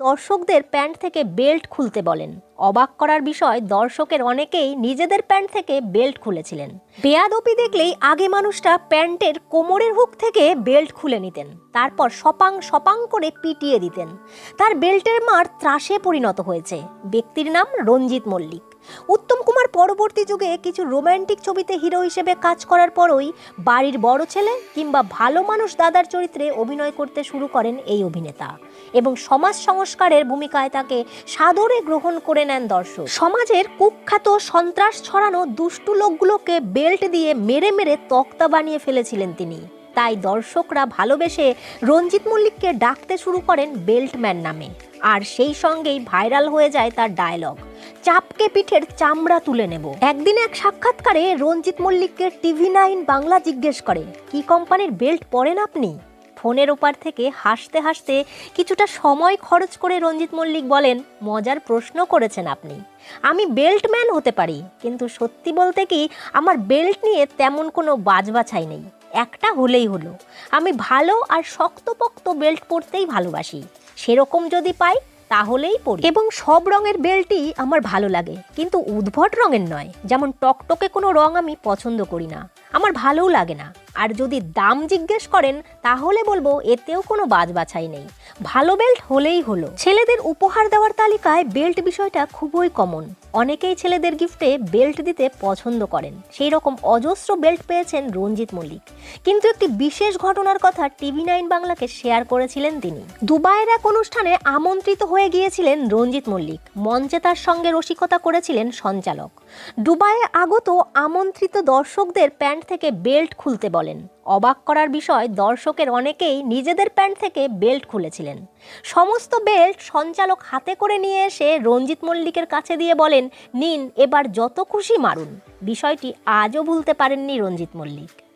দর্শকদের প্যান্ট থেকে বেল্ট খুলতে বলেন। অবাক করার বিষয়, দর্শকের অনেকেই নিজেদের প্যান্ট থেকে বেল্ট খুলেছিলেন। বেয়াদপি দেখলেই আগে মানুষটা প্যান্টের কোমরের হুক থেকে বেল্ট খুলে নিতেন, তারপর সপাং সপাং করে পিটিয়ে দিতেন। তার বেল্টের মার ত্রাসে পরিণত হয়েছে। ব্যক্তির নাম রঞ্জিত মল্লিক। উত্তম পরবর্তী যুগে কিছু রোম্যান্টিক ছবিতে হিরো হিসেবে কাজ করার পরই বাড়ির বড় ছেলে কিংবা ভালো মানুষ দাদার চরিত্রে অভিনয় করতে শুরু করেন এই অভিনেতা এবং সমাজ সংস্কারের ভূমিকায় তাকে সাদরে গ্রহণ করে নেন দর্শক। সমাজের কুখ্যাত সন্ত্রাস ছড়ানো দুষ্টু লোকগুলোকে বেল্ট দিয়ে মেরে মেরে তক্তা বানিয়ে ফেলেছিলেন তিনি। তাই দর্শকরা ভালোবেসে রঞ্জিত মল্লিককে ডাকতে শুরু করেন বেল্টম্যান নামে। আর সেই সঙ্গেই ভাইরাল হয়ে যায় তার ডায়লগ চাপকে পিঠের চামড়া তুলে নেব। একদিন এক সাক্ষাৎকারে রঞ্জিত মল্লিককে টিভি নাইন বাংলা জিজ্ঞেস করে, কি কোম্পানির বেল্ট পরেন আপনি? ফোনের ওপার থেকে হাসতে হাসতে কিছুটা সময় খরচ করে রঞ্জিত মল্লিক বলেন, মজার প্রশ্ন করেছেন আপনি। আমি বেল্টম্যান হতে পারি, কিন্তু সত্যি বলতে কি আমার বেল্ট নিয়ে তেমন কোনো বাজবাছাই নেই। একটা হলেই হলো। আমি ভালো আর শক্তপোক্ত বেল্ট পরতেই ভালোবাসি। সেরকম যদি পাই, তাহলেই পরি এবং সব রঙের বেল্টই আমার ভালো লাগে, কিন্তু উদ্ভট রঙের নয়। যেমন টকটকে কোনো রং আমি পছন্দ করি না। আমার ভালোও লাগে না। আর যদি দাম জিজ্ঞেস করেন, তাহলে বলব, এতেও কোনো বাজ বাছাই নেই। ভালো বেল্ট হলেই হলো। ছেলেদের উপহার দেওয়ার তালিকায় বেল্ট বিষয়টা খুবই কমন অনেকেই ছেলেদের গিফটে বেল্ট দিতে পছন্দ করেন। সেই রকম অজস্র বেল্ট পেয়েছেন রঞ্জিত মল্লিক। কিন্তু একটি বিশেষ ঘটনার কথা টিভি নাইন বাংলাকে শেয়ার করেছিলেন তিনি। দুবাইয়ের এক অনুষ্ঠানে আমন্ত্রিত হয়ে গিয়েছিলেন রঞ্জিত মল্লিক। মঞ্চে তার সঙ্গে রসিকতা করেছিলেন সঞ্চালক। দুবাইয়ে আগত আমন্ত্রিত দর্শকদের প্যান্ট থেকে বেল্ট খুলতে বলেন। অবাক করার বিষয়, দর্শকের অনেকেই নিজেদের প্যান্ট থেকে বেল্ট খুলেছিলেন। সমস্ত বেল্ট সঞ্চালক হাতে করে নিয়ে এসে রঞ্জিত মল্লিকের কাছে দিয়ে বলেন, নিন, এবার যত খুশি মারুন। বিষয়টি আজও ভুলতে পারেননি রঞ্জিত মল্লিক।